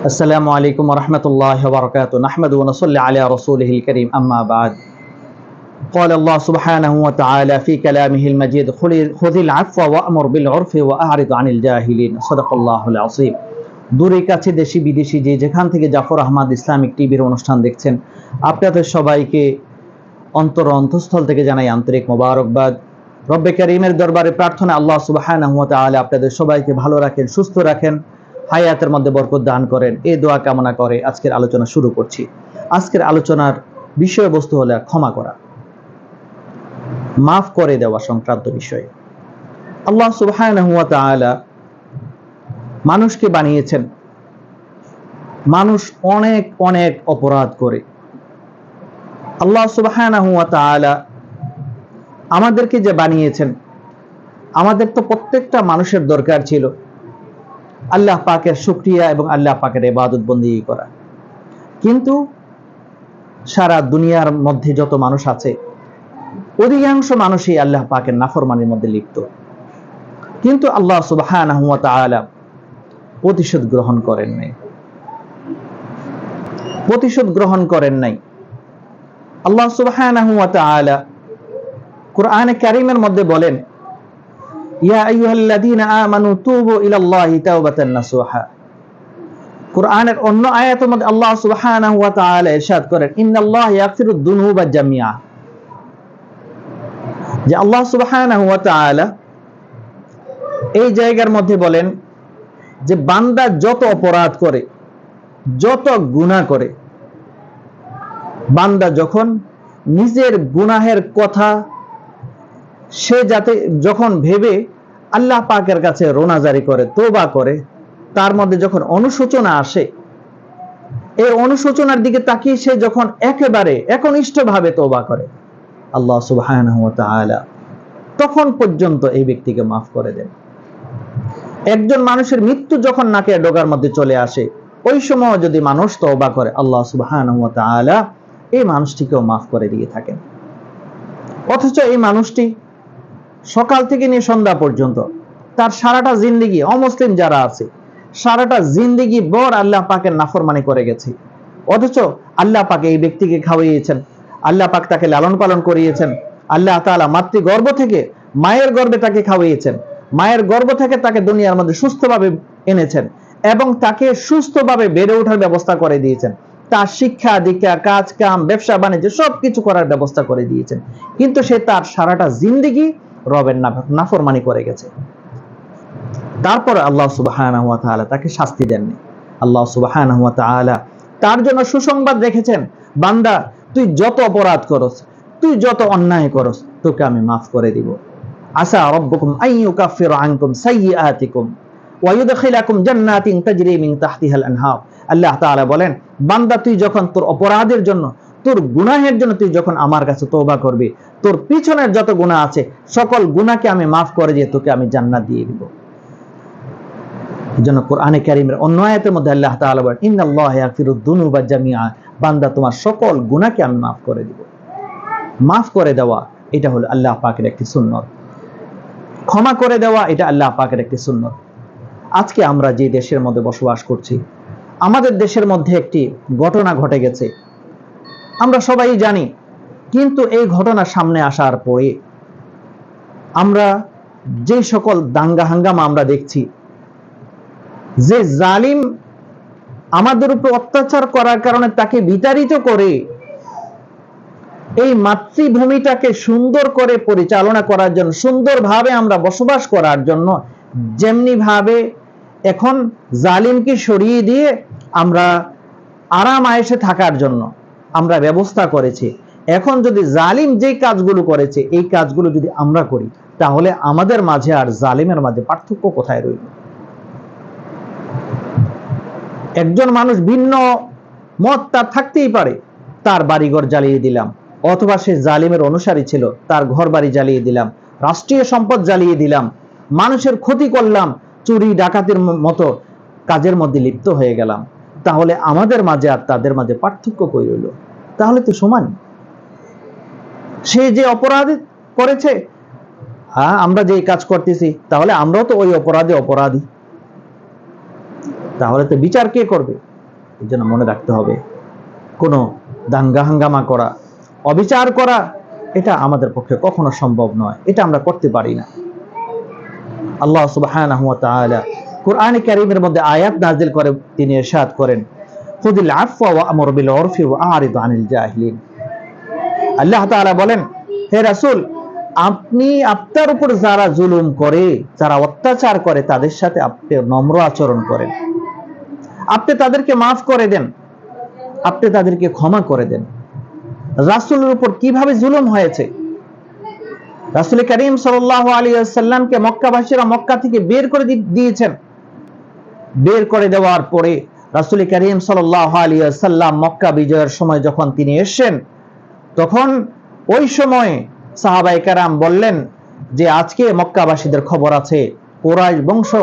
السلام عليكم ورحمة الله وبركاته نحمد ونصلي على رسوله الكريم أما بعد قال الله سبحانه وتعالى في كلامه المجيد خل- خذ العفو وأمر بالعرف وأعرض عن الجاهلين صدق الله العظيم দূরে কাছে দেশি বিদেশি যে যেখান থেকে জাফর আহমদ ইসলামিক টিভির অনুষ্ঠান দেখছেন আপনাদের সবাইকে অন্তর অন্তঃস্থল থেকে জানাই আন্তরিক মোবারকবাদ রব্বে করিমের দরবারে প্রার্থনা আল্লাহ সুবহানাহু ওয়া তাআলা আপনাদের সবাইকে ভালো রাখেন সুস্থ রাখেন হায়াতের মধ্যে বরকত দান করেন। এই দোয়া কামনা করে আজকের আলোচনা শুরু করছি। আজকের আলোচনার বিষয়বস্তু হলো ক্ষমা করা। মাফ করে দেওয়া সংক্রান্ত বিষয়। আল্লাহ তাআলা মানুষকে বানিয়েছেন। মানুষ অনেক অনেক অপরাধ করে। আল্লাহ তাআলা আমাদেরকে যে বানিয়েছেন, আমাদের তো প্রত্যেকটা মানুষের দরকার ছিল। আল্লাহ পাকের শুক্রিয়া এবং আল্লাহ পাকের ইবাদত বন্দী করা। কিন্তু সারা দুনিয়ার মধ্যে যত মানুষ আছে, অধিকাংশ মানুষই আল্লাহ পাকের নাফরমানির মধ্যে লিপ্ত। কিন্তু আল্লাহ তাআলা প্রতিশোধ গ্রহণ করেন নাই। প্রতিশোধ গ্রহণ করেন নাই। আল্লাহ তাআলা কোরআনে কারীমের মধ্যে বলেন এই জায়গার মধ্যে বলেন যে বান্দা যত অপরাধ করে, যত গুনাহ করে, বান্দা যখন নিজের গুনাহের কথা সে যাতে যখন ভেবে আল্লাহ পাকের কাছে রোনাজারি করে তোবা করে, তার মধ্যে যখন অনুশোচনা আসে, এই অনুশোচনার দিকে তাকিয়ে সে যখন একেবারে একনিষ্ঠ ভাবে তোবা করে, আল্লাহ তাআলা তখন পর্যন্ত এই ব্যক্তিকে মাফ করে দেন। একজন মানুষের মৃত্যু যখন নাকে ডোগার মধ্যে চলে আসে, ওই সময় যদি মানুষ তওবা করে, আল্লাহ তাআলা এই মানুষটিকেও মাফ করে দিয়ে থাকেন। অথচ এই মানুষটি সকাল থেকে নিয়ে সন্ধ্যা পর্যন্ত। তার সারাটা জিন্দিগি, অমুসলিম যারা আছে, সারাটা জিন্দিগি বর আল্লাহ পাকের নাফরমানি করে গেছে। অথচ আল্লাহ পাকে এই ব্যক্তিকে খাওয়িয়েছেন, আল্লাহ পাক তাকে লালন পালন করিয়েছেন, আল্লাহ তাআলা মাতৃ গর্ভ থেকে মায়ের গর্ভে তাকে খাওয়িয়েছেন, মায়ের গর্ভ থেকে তাকে দুনিয়ার মধ্যে সুস্থভাবে এনেছেন এবং তাকে সুস্থভাবে বেড়ে ওঠার ব্যবস্থা করে দিয়েছেন। তার শিক্ষা, দীক্ষা, কাজ, কাম, ব্যবসা, বাণিজ্য সবকিছু করার ব্যবস্থা করে দিয়েছেন। কিন্তু সে তার সারাটা জিন্দিগি রবের নাফরমানি করে গেছে। তারপর আল্লাহ তাআলা তাকে শাস্তি দেননি। আল্লাহ তাআলা তার জন্য সুসংবাদ রেখেছেন, বান্দা, তুই যত অপরাধ করস, তুই যত অন্যায় করস, তোকে আমি মাফ করে দিব। আসা রব্বুকুম আন ইউকাফিরা আনকুম সাইয়্যাতিকুম জান্নাতিন তাজরি মিন আনহার। আল্লাহ তাআলা বলেন, বান্দা, তুই যখন তোর অপরাধের জন্য তোর গুনাহের জন্য তুই যখন আমার কাছে তওবা করবি, তোর পিছনের যত গুনাহ আছে, সকল গুনাহকে আমি মাফ করে দিয়ে তোকে আমি জান্নাত দিয়ে দিব। এজন্য কোরআনে কারীমের অন্য আয়াতের মধ্যে আল্লাহ তাআলা বলেন, ইন্নাল্লাহা ইয়াগফিরুদ দুনুবা জামিআ বান্দা তোমার সকল গুনাহকে আমি মাফ করে দিব। মাফ করে দেওয়া, এটা হলো আল্লাহ পাকের একটি সুন্নত। ক্ষমা করে দেওয়া, এটা আল্লাহ পাকের একটি সুন্নত। আজকে আমরা যে দেশের মধ্যে বসবাস করছি, আমাদের দেশের মধ্যে একটি ঘটনা ঘটে গেছে। আমরা সবাই জানি, কিন্তু এই ঘটনা সামনে আসার পরে আমরা যে সকল দাঙ্গা হাঙ্গামা আমরা দেখছি, যে জালিম আমাদের উপর অত্যাচার করার কারণে তাকে বিতাড়িত করে এই মাতৃভূমিটাকে সুন্দর করে পরিচালনা করার জন্য, সুন্দরভাবে আমরা বসবাস করার জন্য যেমনি ভাবে এখন জালিমকে সরিয়ে দিয়ে আমরা আরাম আয়েসে থাকার জন্য আমরা ব্যবস্থা করেছি। এখন যদি জালিম যে কাজগুলো করেছে, এই কাজগুলো যদি আমরা করি, তাহলে আমাদের মাঝে আর জালিমের মাঝে পার্থক্য কোথায় রইল? একজন মানুষ ভিন্ন মত তার থাকতেই পারে, তার বাড়িঘর জ্বালিয়ে দিলাম, অথবা সে জালিমের অনুসারী ছিল, তার ঘর বাড়ি জ্বালিয়ে দিলাম, রাষ্ট্রীয় সম্পদ জ্বালিয়ে দিলাম, মানুষের ক্ষতি করলাম, চুরি, ডাকাতির মতো কাজের মধ্যে লিপ্ত হয়ে গেলাম। তাহলে আমাদের মাঝে আর তাদের মাঝে পার্থক্য কই রইল? তাহলে তো সমান। সে যে অপরাধ করেছে হ্যাঁ আমরা যে কাজ করতেছি, তাহলে আমরাও তো ওই অপরাধে অপরাধী। তাহলে তো বিচার কে করবে? এই জন্য মনে রাখতে হবে, কোনো দাঙ্গা হাঙ্গামা করা, অবিচার করা, এটা আমাদের পক্ষে কখনো সম্ভব নয়। এটা আমরা করতে পারি না। আল্লাহ তাআলা কোরআনে কারীমের মধ্যে আয়াত নাজিল করে, তিনি ইরশাদ করেন। খুদিল আফওয়া ওয়া আমর বিল উরফি ওয়া আরিদ আনিল জাহিলিন। আল্লাহ তাআলা বলেন, হে রাসূল, আপনি আপনার উপর যারা জুলুম করে, যারা অত্যাচার করে, তাদের সাথে আপনি নম্র আচরণ করেন। আপনি তাদেরকে মাফ করে দেন। আপনি তাদেরকে ক্ষমা করে দেন। রাসূলের উপর কীভাবে জুলুম হয়েছে? রাসূল করিম সাল্লাল্লাহু আলাইহি ওয়াসাল্লামকে মক্কাবাসীরা মক্কা থেকে বের করে দিয়েছেন। বের করে দেওয়ার পরে রাসূল করিম সাল্লাল্লাহু আলাইহি ওয়াসাল্লাম মক্কা বিজয়ের সময় যখন তিনি এসেছেন, তখন ওই সময় সাহাবাই কারাম বললেন যে, আজকে মক্কাবাসীদের খবর আছে, কোরাইশ বংশ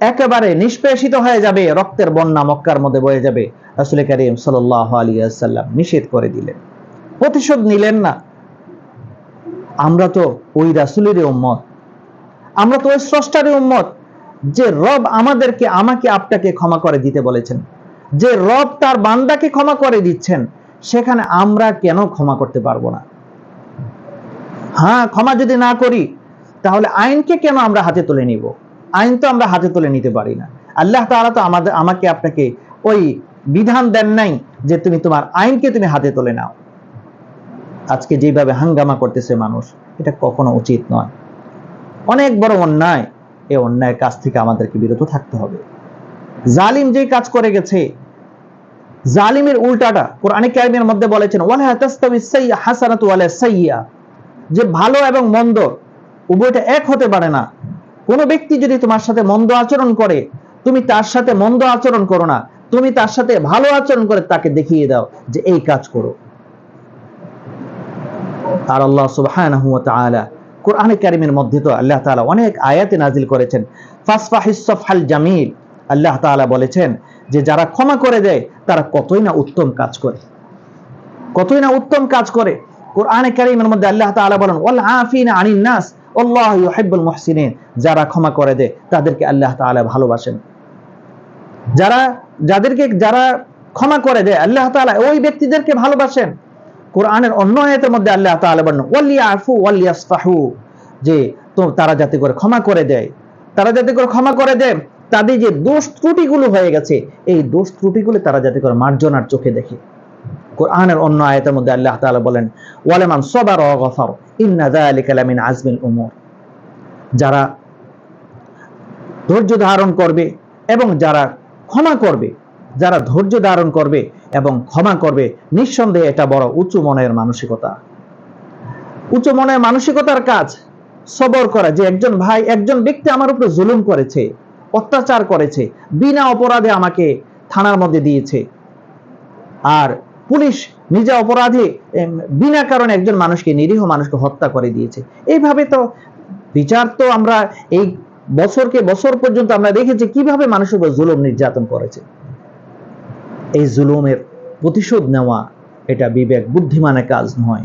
একেবারে নিষ্পেষিত হয়ে যাবে, রক্তের বন্যা মক্কার মধ্যে বয়ে যাবে। রাসূল করিম সাল্লাল্লাহু আলাইহি ওয়াসাল্লাম নিষেধ করে দিলেন। প্রতিশোধ নিলেন না। আমরা তো ওই রাসূলেরই উম্মত। আমরা তো ওই স্রষ্টারই উম্মত। যে রব আমাদেরকে, আমাকে আপনাকে ক্ষমা করে দিতে বলেছেন। যে রব তার বান্দাকে ক্ষমা করে দিচ্ছেন, সেখানে আমরা কেন ক্ষমা করতে পারব না? হ্যাঁ ক্ষমা যদি না করি, তাহলে আইনকে কেন আমরা হাতে তুলে নিব? আইন তো আমরা হাতে তুলে নিতে পারি না। আল্লাহ তাআলা তো আমাদের, আমাকে আপনাকে ওই বিধান দেন নাই যে তুমি তোমার আইনকে তুমি হাতে তুলে নাও। আজকে যেভাবে হাঙ্গামা করতেছে মানুষ, এটা কখনো উচিত নয়। অনেক বড় অন্যায়। এই অন্যায়ের কাজ থেকে আমাদেরকে বিরত থাকতে হবে। জালিম যে কাজ করে গেছে, জালিমের উল্টাটা কোরআনে কারিমের মধ্যে বলেছেন, ওয়ালা তাস্তাবি সাইয়্যা হাসানাতু ওয়ালা সাইয়্যা যে ভালো এবং মন্দ উভয়টা এক হতে পারে না। কোন ব্যক্তি যদি তোমার সাথে মন্দ আচরণ করে, তুমি তার সাথে মন্দ আচরণ করো না, তুমি তার সাথে ভালো আচরণ করে তাকে দেখিয়ে দাও যে এই কাজ করো। আর আল্লাহ সুবহানাহু ওয়া তাআলা কোরআনে কারিমের মধ্যে তো আল্লাহ তাআলা অনেক আয়াতে নাজিল করেছেন। ফাসফাহিস সাফহাল জামিল, আল্লাহ তাআলা বলেছেন যে যারা ক্ষমা করে দেয়, তারা কতই না উত্তম কাজ করে। কতই না উত্তম কাজ করে। কোরআনে কারিমের মধ্যে আল্লাহ তাআলা বলেন, ওয়াল আফিনা আনিন নাস, আল্লাহু ইউহিব্বুল মুহসিনিন। যারা ক্ষমা করে দেয়, তাদেরকে আল্লাহ তাআলা ভালোবাসেন। যারা, যাদেরকে, যারা ক্ষমা করে দেয়, আল্লাহ তাআলা ওই ব্যক্তিদেরকে ভালোবাসেন। কোরআনের অন্য আয়াতের মধ্যে আল্লাহ তাআলা বলেন, ওয়ালিয়াফু, ওয়ালিয়াসফাহু যে তো তারা যাতে করে ক্ষমা করে দেয়। তারা যাতে করে ক্ষমা করে দেয়, তাদের যে দোষ ত্রুটিগুলো হয়ে গেছে, এই দোষ ত্রুটিগুলো তারা যাতে করে মার্জনার চোখে দেখে। কোরআনের অন্য আয়াতের মধ্যে আল্লাহ তাআলা বলেন, ওয়ালামান সাবার ওয়া গফার, ইন্না যালিকা লামিন আজমিল উমুর যারা ধৈর্য ধারণ করবে এবং যারা ক্ষমা করবে, যারা ধৈর্য ধারণ করবে এবং ক্ষমা করবে, নিঃসন্দেহে এটা বড় উঁচু মনের মানসিকতা। উঁচু মনের মানসিকতার কাজ, সবর করা, যে একজন ভাই, একজন ব্যক্তি আমার উপরে জুলুম করেছে, অত্যাচার করেছে, বিনা অপরাধে আমাকে থানার মধ্যে দিয়েছে। আর পুলিশ নিজে অপরাধে বিনা কারণে একজন মানুষকে, নিরীহ মানুষকে হত্যা করে দিয়েছে। এইভাবে তো বিচার তো আমরা এই বছরকে বছর পর্যন্ত আমরা দেখেছি, কীভাবে মানুষের উপর জুলুম নির্যাতন করেছে। এই জুলুমের প্রতিশোধ নেওয়া এটা বিবেক বুদ্ধিমানের কাজ নয়।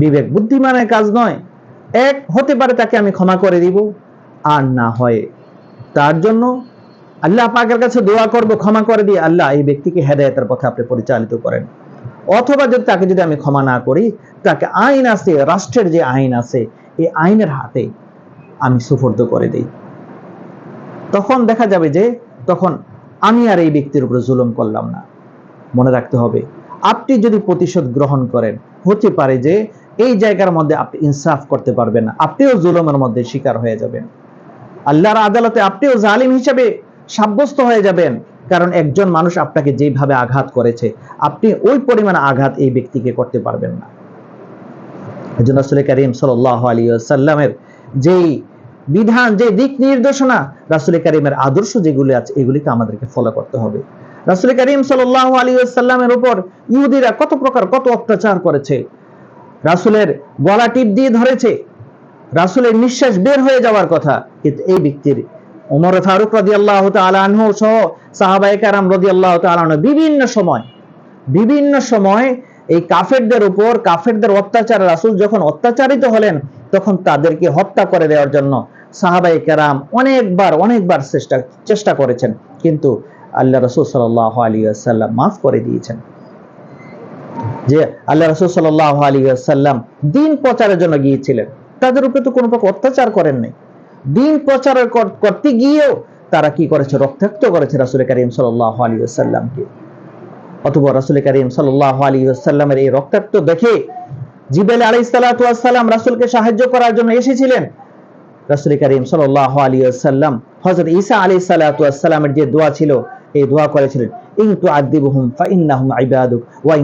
বিবেক বুদ্ধিমানের কাজ নয়। এক হতে পারে তাকে আমি ক্ষমা করে দিব, আর না হয় তার জন্য আল্লাহ পাকের কাছে দোয়া করব, ক্ষমা করে দিয়ে আল্লাহ এই ব্যক্তিকে হেদায়তের পথে আপনি পরিচালিত করেন। অথবা যদি তাকে যদি আমি ক্ষমা না করি, তাকে আইন আছে, রাষ্ট্রের যে আইন আছে, এই আইনের হাতে আমি সুফর্দ করে দিই। তখন দেখা যাবে যে তখন আমি আর এই ব্যক্তির উপরে জুলুম করলাম না। মনে রাখতে হবে, আপনি যদি প্রতিশোধ গ্রহণ করেন, হতে পারে যে এই জায়গার মধ্যে আপনি ইনসাফ করতে পারবেন না, আপনিও জুলুমের মধ্যে শিকার হয়ে যাবেন। আল্লাহর আদালতে আপনিও জালিম হিসেবে সাব্যস্ত হয়ে যাবেন, কারণ একজন মানুষ আপনাকে যেভাবে আঘাত করেছে, আপনি ওই পরিমাণ আঘাত এই ব্যক্তিকে করতে পারবেন না। এই জন্য রাসূল করিম সাল্লাল্লাহু আলাইহি ওয়াসাল্লামের যেই বিধান, যে দিক নির্দেশনা, রাসূল করিমের আদর্শ যেগুলি আছে, এগুলিকে আমাদেরকে ফলো করতে হবে। রাসূল করিম সাল্লাল্লাহু আলাইহি ওয়াসাল্লামের উপর ইহুদিরা কত প্রকার, কত অত্যাচার করেছে। রাসূলের গলা টিপ দিয়ে ধরেছে। রাসূলের নিঃশ্বাস বের হয়ে যাওয়ার কথা। কিন্তু এই ব্যক্তির ওমর ফারুক রাদিয়াল্লাহু তাআলা আনহু সহ সাহাবায়ে কেরাম রাদিয়াল্লাহু তাআলা বিভিন্ন সময় বিভিন্ন সময় এই কাফেরদের উপর, কাফেরদের অত্যাচার রাসূল যখন অত্যাচারিত হলেন, তখন তাদেরকে হত্যা করে দেওয়ার জন্য সাহাবায়ে কেরাম অনেকবার অনেকবার চেষ্টা চেষ্টা করেছেন। কিন্তু আল্লাহ রসুল সাল্লাহ আলী আসাল্লাম মাফ করে দিয়েছেন। যে আল্লাহ রসুল সাল্লাহ আলী আসাল্লাম দিন প্রচারের জন্য গিয়েছিলেন, তাদের উপরে তো কোনো প্রকার অত্যাচার করেন নাই। দিন প্রচার করতে গিয়েও তারা কি করেছে? রক্তাক্ত করেছে রাসুল করিম সাল্লাহ আলী আসাল্লামকে অথবা রাসুল করিম সাল্লাহ আলী আসাল্লামের এই রক্তাক্ত দেখে জিবেল আলী সাল্লাম রাসুলকে সাহায্য করার জন্য এসেছিলেন। রাসুল করিম সাল্লাহ আলী আসাল্লাম হজরত ঈসা আলী সাল্লামের যে দোয়া ছিল, এই দোয়া করেছিলেন, ইন তুআদিবুহুম ফাইন্নাহুম ইবাদুক, ওয়া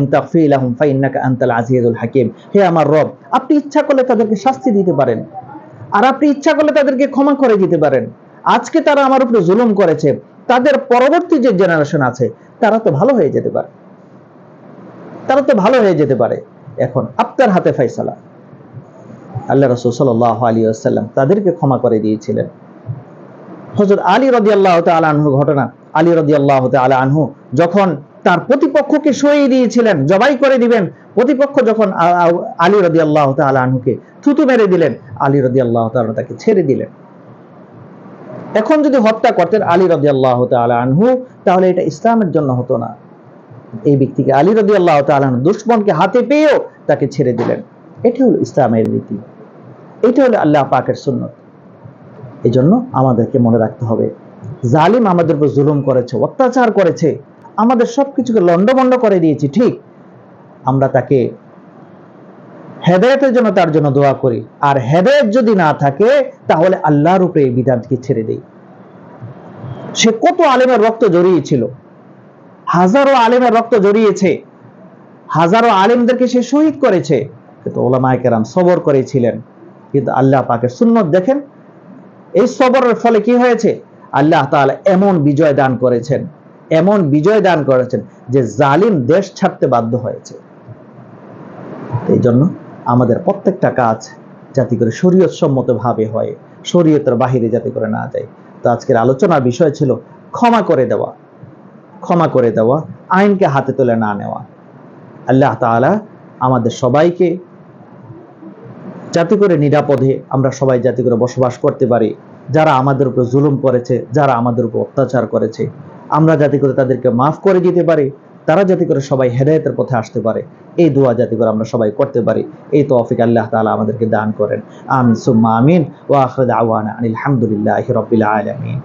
আনতাল আজিজুল হাকিম। হে আমার রব, আপনি ইচ্ছা করলে তাদেরকে শাস্তি দিতে পারেন, আর আপনি ইচ্ছা করলে তাদেরকে ক্ষমা করে দিতে পারেন। আজকে তারা আমার উপরে জুলুম করেছে তাদের পরবর্তী যে জেনারেশন আছে, তারা তো ভালো হয়ে যেতে পারে। তারা তো ভালো হয়ে যেতে পারে। এখন আপনার হাতে ফয়সালা। আল্লাহ রসুল সাল্লাহ আলী আসাল্লাম তাদেরকে ক্ষমা করে দিয়েছিলেন। হজরত আলী রদি আল্লাহ আনহুর ঘটনা, আলী রদি আল্লাহ আনহু যখন তার প্রতিপক্ষকে সরিয়ে দিয়েছিলেন, জবাই করে দিবেন, প্রতিপক্ষ যখন আলী রদি আল্লাহ আনহুকে থুতু মেরে দিলেন, আলী রদি আল্লাহ তাকে ছেড়ে দিলেন। এখন যদি হত্যা করতেন আলী রদি আল্লাহ আনহু, তাহলে এটা ইসলামের জন্য হতো না। এই ব্যক্তিকে আলী রদি আল্লাহ তালু দুশ্মনকে হাতে পেয়েও তাকে ছেড়ে দিলেন। এটি হলো ইসলামের রীতি এটা হলো আল্লাহ পাকের সুন্নত। এই জন্য আমাদেরকে মনে রাখতে হবে, জালিম আমাদের উপর জুলুম করেছে, অত্যাচার করেছে, আমাদের সবকিছুকে লন্ডভন্ড করে দিয়েছি, ঠিক? আমরা তাকে হেদায়তের জন্য তার জন্য দোয়া করি। আর হেদায়ত যদি না থাকে, তাহলে আল্লাহর উপরে এই বিধানকে ছেড়ে দেই। সে কত আলেমের রক্ত জড়িয়েছিল। হাজারো আলেমের রক্ত জড়িয়েছে। হাজারো আলেমদেরকে সে শহীদ করেছে। কিন্তু ওলামায় কেরাম সবর করেছিলেন। কিন্তু আল্লাহ পাকের সুন্নত দেখেন, এই সবরের ফলে কি হয়েছে? আল্লাহ তাআলা এমন বিজয় দান করেছেন, এমন বিজয় দান করেছেন যে জালিম দেশ ছাড়তে বাধ্য হয়েছে। এই জন্য আমাদের প্রত্যেকটা কাজ যাতে করে শরীয়ত সম্মত ভাবে হয়, শরীয়তের বাহিরে যাতে করে না যায়। তো আজকের আলোচনার বিষয় ছিল ক্ষমা করে দেওয়া। ক্ষমা করে দেওয়া, আইনকে হাতে তুলে না নেওয়া। আল্লাহ তাআলা আমাদের সবাইকে যাতে করে নিরাপদে আমরা সবাই যাতে করে বসবাস করতে পারি, যারা আমাদের উপর জুলুম করেছে, যারা আমাদের উপর অত্যাচার করেছে, আমরা যাতে করে তাদেরকে মাফ করে দিতে পারি। তারা যাতে করে সবাই হেদায়তের পথে আসতে পারে। এই দোয়া যাতে করে আমরা সবাই করতে পারি। এই তৌফিক আল্লাহ তালা আমাদেরকে দান করেন। আমিন, সুম্মা আমিন। ওয়া আওয়ানা আনিল হামদুলিল্লাহি রাব্বিল আলামিন।